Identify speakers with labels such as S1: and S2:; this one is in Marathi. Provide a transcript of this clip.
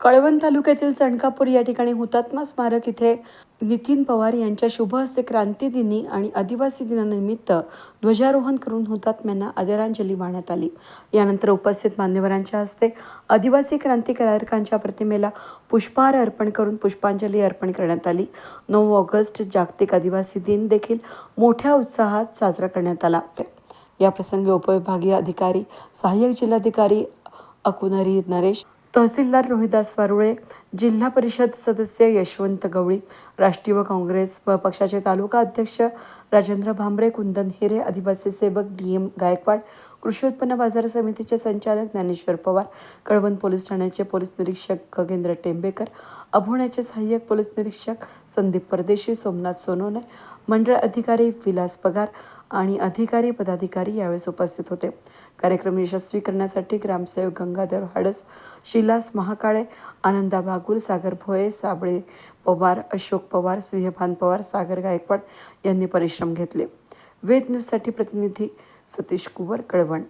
S1: कळवण तालुक्यातील चणकापूर या ठिकाणी हुतात्मा स्मारक इथे नितीन पवार यांच्या शुभ हस्ते क्रांती दिनी आणि आदिवासी दिनानिमित्त ध्वजारोहण करून हुतात्म्यांना आदरांजली वाहण्यात आली. यानंतर उपस्थित मान्यवरांच्या हस्ते आदिवासी क्रांतिकारकांच्या प्रतिमेला पुष्पहार अर्पण करून पुष्पांजली अर्पण करण्यात आली. नऊ ऑगस्ट जागतिक आदिवासी दिन देखील मोठ्या उत्साहात साजरा करण्यात आला. या प्रसंगी उपविभागीय अधिकारी सहाय्यक जिल्हाधिकारी अकुनरी नरेश तहसीलदार रोहिदास वारुळे जिल्हा परिषद सदस्य यशवंत गवळी राष्ट्रीय काँग्रेस व पक्षाचे तालुका अध्यक्ष राजेंद्र भांबरे कुंदन हिरे आदिवासी सेवक डी एम गायकवाड कृषी उत्पन्न बाजार समितीचे संचालक ज्ञानेश्वर पवार कळवण पोलीस ठाण्याचे पोलीस निरीक्षक खगेंद्र टेंबेकर अभोण्याचे सहाय्यक पोलीस निरीक्षक संदीप परदेशी सोमनाथ सोनोने मंडळ अधिकारी विलास पगार आणि अधिकारी पदाधिकारी यावेळेस उपस्थित होते. कार्यक्रम यशस्वी करण्यासाठी ग्रामसेवक गंगाधर हाडस शिलास महाकाळे आनंदा ठाकूर सागर भोये साबळे पवार अशोक पवार सूर्यभान पवार सागर गायकवाड यांनी परिश्रम घेतले. वेद न्यूजसाठी प्रतिनिधी सतीश कुवर कळवण.